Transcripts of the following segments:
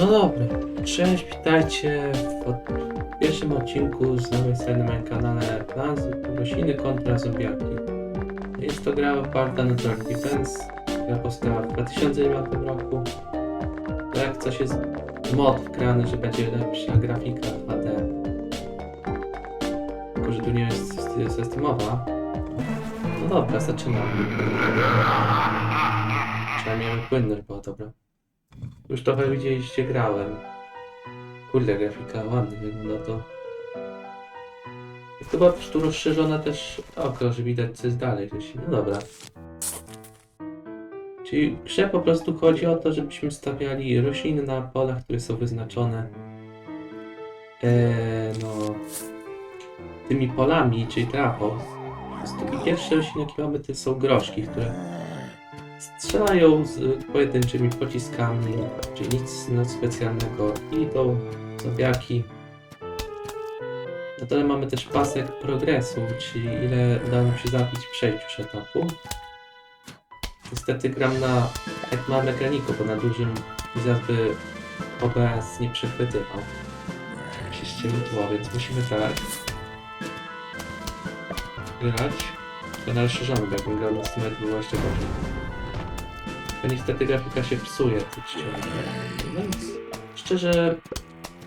No dobra, cześć, witajcie w od- pierwszym odcinku z nowej serii na moim kanale Rośliny kontra Zombiaki. Jest to gra oparta na Dark Defense, która powstała w 2009 roku. To jak coś jest mod wgrany, że będzie lepsza grafika HD. Tylko, że tu nie jest systemowa. No dobra, zaczynamy. Przynajmniej płynność była dobra. Już trochę widzieliście, grałem. Kurde, grafika ładnie wygląda to. Chyba tu rozszerzone też oko, że widać co jest dalej. się- No dobra. Czyli grze po prostu chodzi o to, żebyśmy stawiali rośliny na polach, które są wyznaczone eee, no, tymi polami, czyli trapą. Po pierwsze rośliny, jakie mamy, to są groszki, które strzelają z pojedynczymi pociskami, czyli nic specjalnego. I to zombiaki. Na dole mamy też pasek progresu, czyli ile udało nam się zabić w przejściu etapu. Niestety gram na jak na mechaniku, bo na dużym by OBS nie przechwytywał. Się ściemniło, więc musimy tak grać. To na rozszerzonym, jakbym grał na Steamie, to było jeszcze gorzej. To niestety grafika się psuje tych ściągnie. Więc szczerze,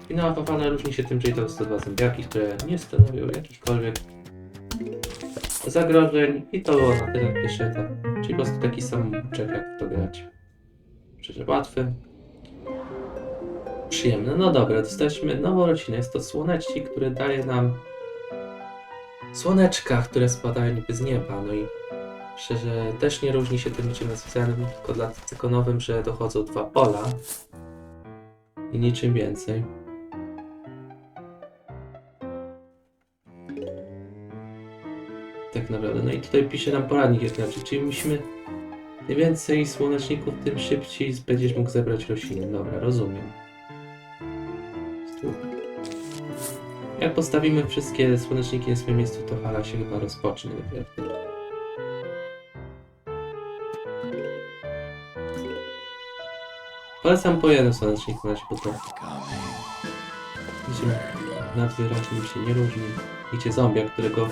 finała Fafana różni się tym, że to są dwa zombiaki, które nie stanowią jakichkolwiek zagrożeń i to na tyle pierwszy etap. Czyli po prostu taki sam czek jak to grać. Szczerze łatwy. Przyjemny. No dobra, dostaliśmy nową rodzinę. Jest to słonecznik, który daje nam słoneczka, które spadają niby z nieba. No i Szczerze, też nie różni się tym niczym specjalnym, tylko dla tylko że dochodzą dwa pola i niczym więcej. Tak naprawdę. No i tutaj pisze nam poradnik jak znaczy, czyli musimy im więcej słoneczników, tym szybciej będziesz mógł zebrać rośliny. Dobra, rozumiem. Jak postawimy wszystkie słoneczniki na swoim miejscu, to fala się chyba rozpocznie dopiero. Polecam po jeden słonecznik na razie, bo to niczym nadwyraźnie się nie różni. Widzicie zombia, którego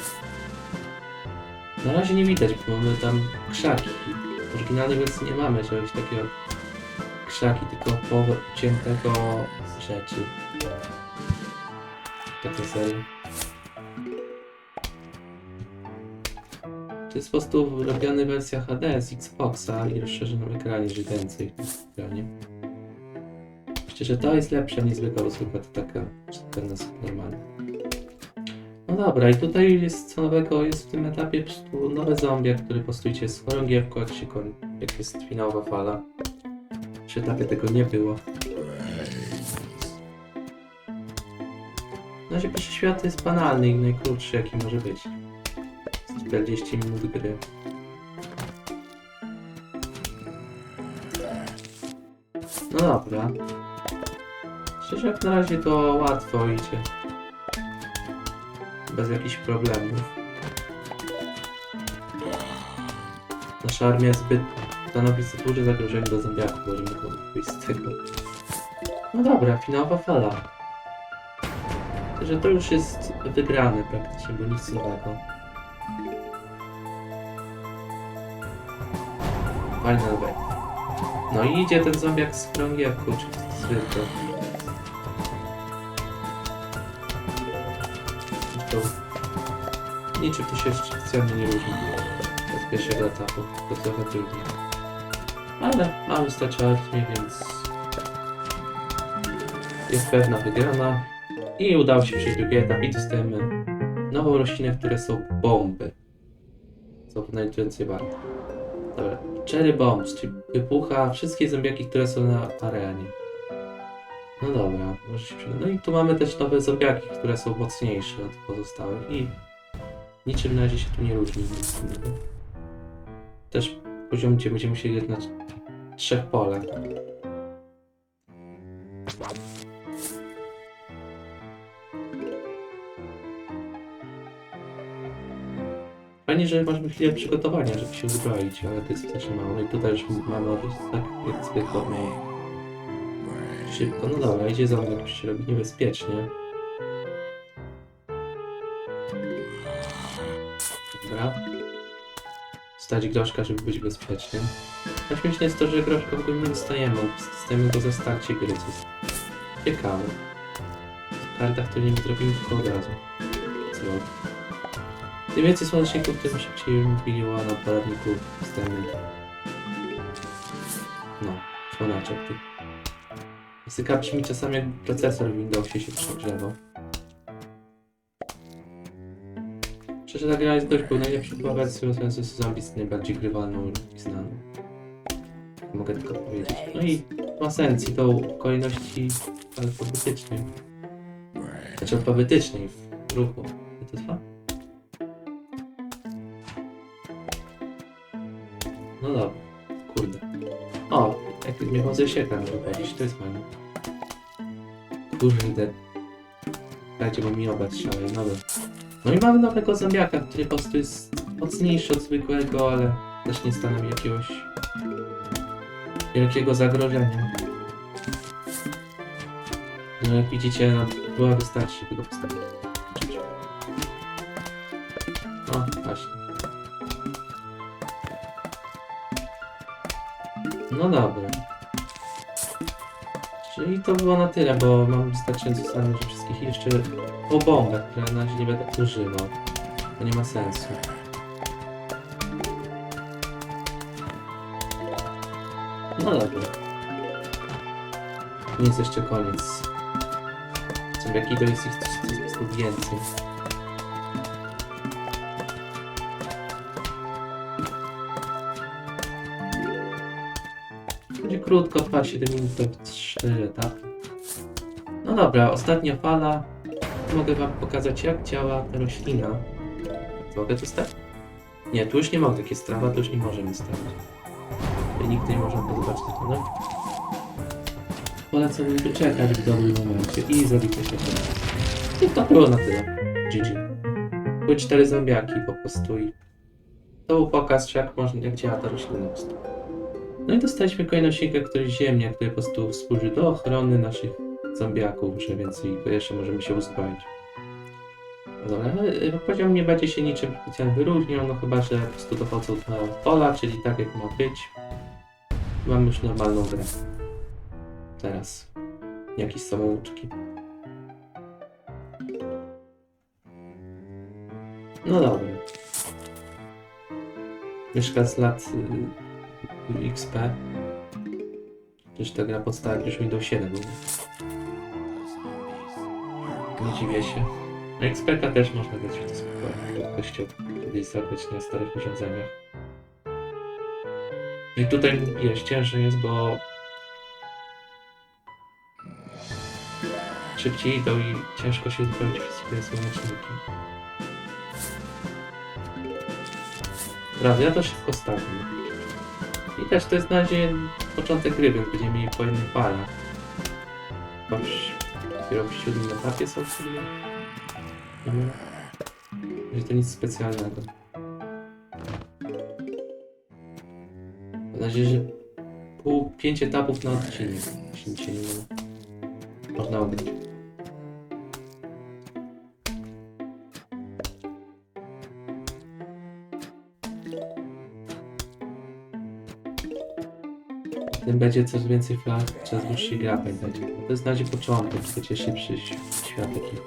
na razie nie widać, bo mamy tam krzaki. W oryginalnej wersji nie mamy czegoś takiego krzaki, tylko pociętego rzeczy. Takie serii. To jest po prostu robiona wersja HD z Xboxa i rozszerzonym ekranie, że więcej w ekranie. Że to jest lepsze niż zwykła, zwykła to taka czytelna normalna. No dobra, i tutaj jest co nowego, jest w tym etapie prostu nowe zombie, który postujcie jest chorągiewką, jak się koń, jak jest finałowa fala. W etapie tego nie było. Na razie pierwszy świat jest banalny i najkrótszy jaki może być. 40 minut gry. No dobra. Szczerze jak na razie to łatwo idzie. Bez jakichś problemów. Nasza armia zbyt stanowi za duże zagrożenie dla zombiaków, możemy go wyjść z tego. No dobra, finałowa fala. Że to już jest wygrane praktycznie, bo nic nowego. Final Wave. No i idzie ten zombiak z krągiewką, czy zwykle. To niczym to się specjalnie nie różni od pierwszego etapu, to trochę trudniej. Ale mamy stać armię, więc jest pewna wygrana. I udało się przejść drugi etap i dostajemy nową roślinę, które są bomby. Co najwięcej warte. Dobra, Cherry Bombs, czyli wybucha wszystkie zombiaki, które są na arenie. No dobra, może się przyda. No i tu mamy też nowe zombiaki, które są mocniejsze od pozostałych i niczym na razie się tu nie różni. Też poziom, gdzie będziemy grać na trzech polach. Fajnie, że masz chwilę przygotowania, żeby się uzbroić, ale to jest też mało. No i tutaj już mamy tak jak zwykle mało. Szybko, no dobra, idzie mną, już się robi niebezpiecznie. Dobra. Stać groszka, żeby być bezpiecznym. Najśmieszniejsze jest to, że groszka w ogóle nie dostajemy, dostajemy go za starcie gry, ciekawe. W kartach to nie zrobimy tylko od razu. Co? Tym więcej słoneczników, tym szybciej miliła na poradniku dostajemy. No, słoneczek tych. Muzyka brzmi czasami procesor w Windowsie się przegrzewał. Szczerze ta gra jest dość pełna, najlepsza chyba wersja rozwiązania z zombie jest najbardziej grywalną i znaną. Mogę tylko powiedzieć. No i ma sens i to w kolejności alfabetycznej. Znaczy alfabetycznej w ruchu. To trwa? No dobra, kurde. O, jak mnie chodzę tam wychodzić, to jest fajne. Kurde. Dajcie, bo mi obat szaleje, dobra. No i mamy nowego zombiaka, który po prostu jest mocniejszy od zwykłego, ale też nie stanowi jakiegoś wielkiego zagrożenia. No jak widzicie, no, była wystarczy, żeby go postawić. O, właśnie. No dobra. To było na tyle, bo mam wystarczająco stanu, że wszystkich jeszcze po bombach, które na razie nie będę używał. To nie ma sensu. No dobra. Nie jest jeszcze koniec. Zombiaki to jest ich więcej. Będzie krótko, trwa 7 minut, to 4 etapy. Dobra, ostatnia fala. Mogę wam pokazać jak działa ta roślina. Mogę tu stać? Nie, tu już nie mogę, jak jest trawa, to już nie możemy stać. Nigdy nie można podobać tego, no. Polecam wyczekać w dobrym momencie i to się I to było na tyle. GG. Były cztery zombiaki po prostu i to był pokaz, jak, można, jak działa ta roślina. No i dostaliśmy kolejną sięgę, który ziemnia, który po prostu służy do ochrony naszych zombiaków, że więcej jeszcze możemy się uzbroić. No dobra, ale poziom nie będzie się niczym specjalnie wyróżniał, no chyba, że po prostu dochodzą do pola, czyli tak jak ma być. Mamy już normalną grę. Teraz. Jakieś samouczki. No dobra. Myszka z lat y, XP. Przecież ta gra podstawowa już Windows 7 był. Nie dziwię się. Na XP też można w to spokojnie. Prędkością kiedyś zagrać na starych urządzeniach. I tutaj jest ciężej jest, bo szybciej idą i ciężko się zupełnić wszystkie słoneczniki. Dobra, ja to szybko stawię. I też to jest na razie początek gry, więc będziemy mieli po jednym fala. Dopiero w siódmym etapie są czyli... Mhm. Że to nic specjalnego. Mam nadzieję, że pół, pięć etapów na odcinek. Się nie. Można odbyć. Będzie coraz więcej flag, coraz dłuższy gra będzie. To jest na razie początek, to szybszy świat taki.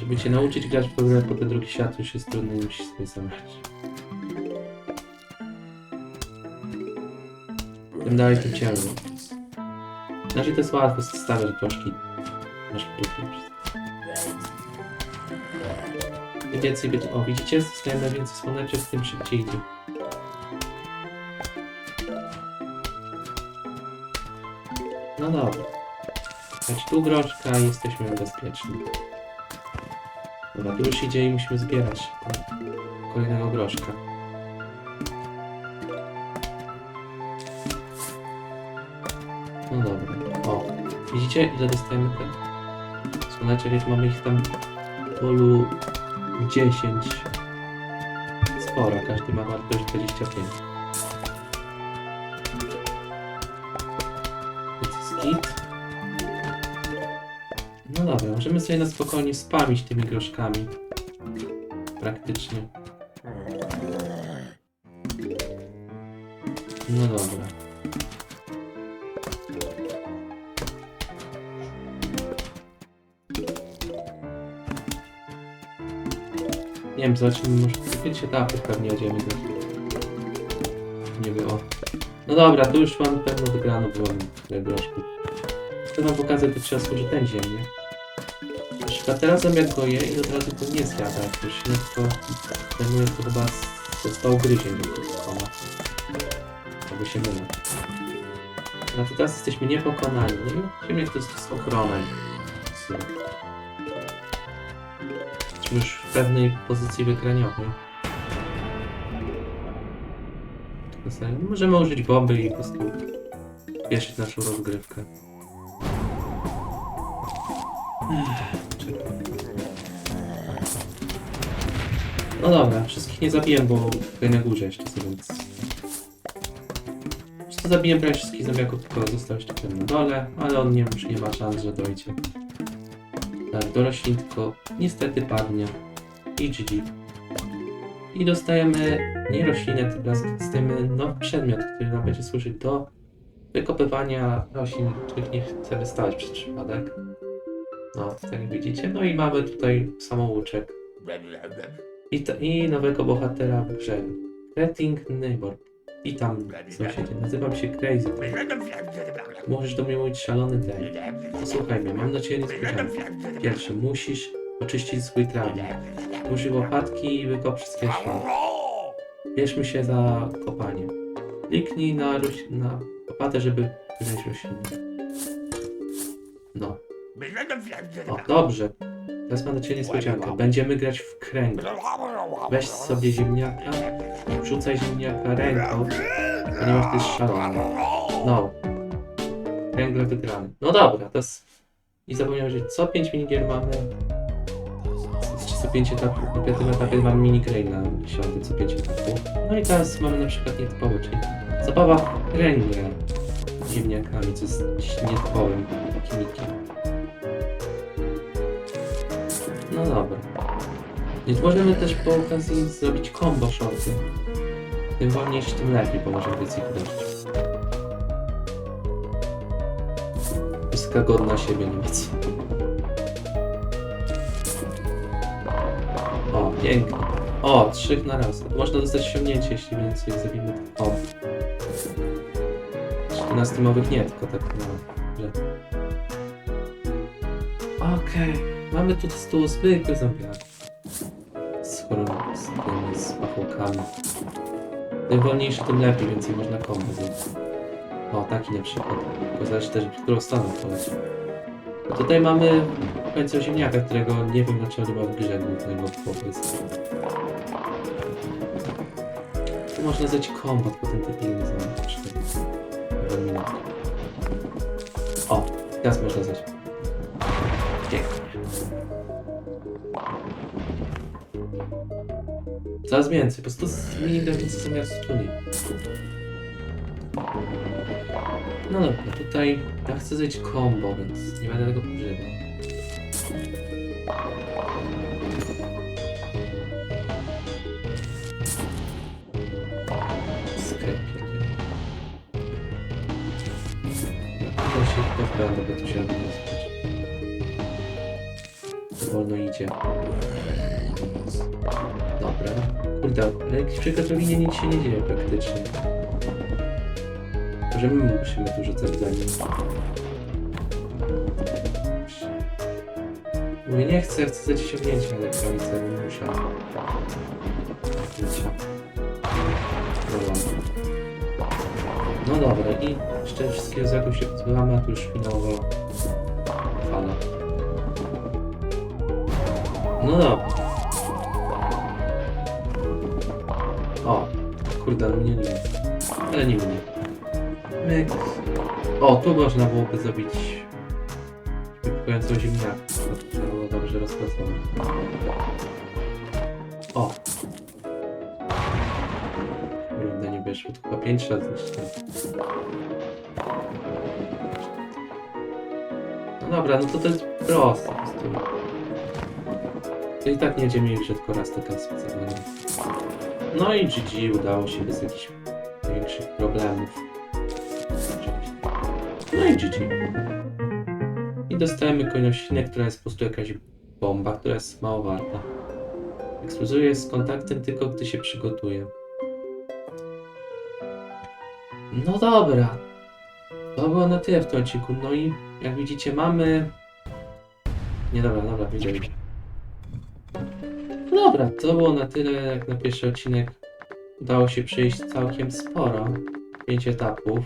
Żeby cię nauczyć grać w grę, po ten drugi świat już jest trudny, musisz sobie sam. Tym dalej, tym ciężej. Znaczy to jest łatwo, stawiasz troszkę. Masz próbę. Im więcej będzie... O, widzicie? Zostajemy więcej słoneczek, tym szybciej idzie. No dobra. Chodź tu groszka jesteśmy bezpieczni. Dobra, tu już idzie i musimy zbierać kolejnego groszka. No dobra. O, widzicie ile dostajemy ten słoneczek, więc mamy ich tam w polu 10. Sporo, każdy ma wartość 25. No dobra, możemy sobie na spokojnie spamić tymi groszkami. Praktycznie. No dobra. Nie wiem, zobaczymy, może wiecie, etapy pewnie jedziemy do... Nie było. No dobra, tu już mam pewno wygraną byłam tyle groszku. Chcę wam pokazać, jak trzeba służyć ten ziem, nie? Na przykład teraz zamiast goję i od razu to nie zjada, to śledztwo zajmuje to chyba ze 100 ugryzień. Albo się mylę. No to teraz jesteśmy niepokonani, nie? Ziemniak to jest ochroną. Jesteśmy już w pewnej pozycji wygraniowej. Możemy użyć bomby i po prostu spieszyć naszą rozgrywkę. No dobra, wszystkich nie zabiłem, bo tutaj na górze jeszcze są, więc... To zabiłem prawie wszystkich zombiaków, tylko został jeszcze ten na dole, ale on nie, już nie ma szans, że dojdzie. Tak, do roślin tylko niestety padnie. I GG. I dostajemy nie roślinę, tylko dostajemy nowy przedmiot, który nam będzie służyć do wykopywania roślin, których nie chcę wystawać przez przypadek. No, tak widzicie. No i mamy tutaj samouczek. I, to, I nowego bohatera w grze. Getting Neighbor. I tam sąsiedzie. Nazywam się Crazy. Możesz do mnie mówić szalony day. Posłuchaj mnie, mam dla ciebie niespodziankę. Pierwsze, musisz oczyścić swój trawnik. Użyj łopatki i wykop wszystkie. Bierzmy się za kopanie. Kliknij na, na łopatę, żeby wydać rośliny. No. O, dobrze. Teraz mam dla ciebie niespodziankę. Będziemy grać w kręg. Weź sobie ziemniaka, wrzucaj ziemniaka ręką, ponieważ to jest szalony. No. Kręgle wygrany. No dobra, to jest... I zapomniałem, że co 5 minigier mamy... Co 5 etapów, na piątym etapie mamy minigraj na 10, co 5 etapów. No i teraz mamy na przykład nietypowe, czyli zabawa kręgle ziemniakami, co jest nietypowym gimmikiem. No dobra. Więc możemy też po okazji zrobić combo shorty. Tym wolniejszy, tym lepiej, bo możemy więcej podejść. Wysoka godna siebie, co. O, pięknie. O, trzech na raz. Można dostać osiągnięcie, jeśli więcej zabijemy tych O. 14 mowych nie, tylko tak na że. Okej, mamy tu stół zwykły zombiak. Z chorobą, z tymi, z pachołkami. Tym wolniejszy, tym lepiej, więcej można kombo zrobić. O, taki na przykład. Tylko zależy też, w którą stronę poleci. No tutaj mamy w końcu ziemniaka, którego nie wiem dlaczego nie ma w grze głównego chłopiec. Tu można tytuł nie znam. Cztery. Dwa minuty. O, teraz można zrobić. Coraz więcej, po prostu z minigram więcej zamiast trudniej. No dobra, tutaj ja chcę zrobić combo, więc nie będę tego używał. Pozbędę, bo tu się spać. Wolno idzie. Kurde, ale przy gotowinie nic się nie dzieje praktycznie. Że my musimy tu rzucać za nim. Mówię, nie chcę, chcę za osiągnięcia, ale granicę nie muszę. No dobra, i jeszcze wszystkiego z jakoś się pozbywamy, a tu już finałowa fala. No dobra. Kurde, ale mnie nie. Ale nie mnie. Myk. O, tu można byłoby zrobić wypływającą ziemniaka. To by było dobrze rozpracowane. O. Kurde, nie wyszło. To chyba 5 razy jeszcze. No dobra, no to to jest proste. po prostu. To i tak nie będziemy mieli tylko raz taka specjalnie. No i GG udało się bez jakichś większych problemów. No i GG. I dostajemy koinosinę, która jest po prostu jakaś bomba, która jest mało warta. Eksplozuje z kontaktem tylko gdy się przygotuje. No dobra. To było na tyle w tym odcinku. No i jak widzicie mamy... Nie dobra, dobra, widzę. No dobra, to było na tyle jak na pierwszy odcinek. Udało się przejść całkiem sporo. Pięć etapów.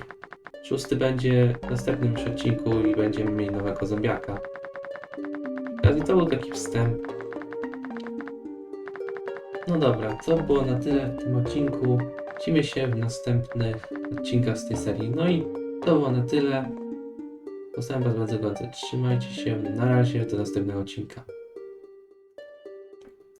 Szósty będzie w następnym odcinku i będziemy mieli nowego zombiaka. Ale to był taki wstęp. No dobra, to było na tyle w tym odcinku. Widzimy się w następnych odcinkach z tej serii. No i to było na tyle. Pozdrawiam Was bardzo gorąco. Trzymajcie się. Na razie do następnego odcinka.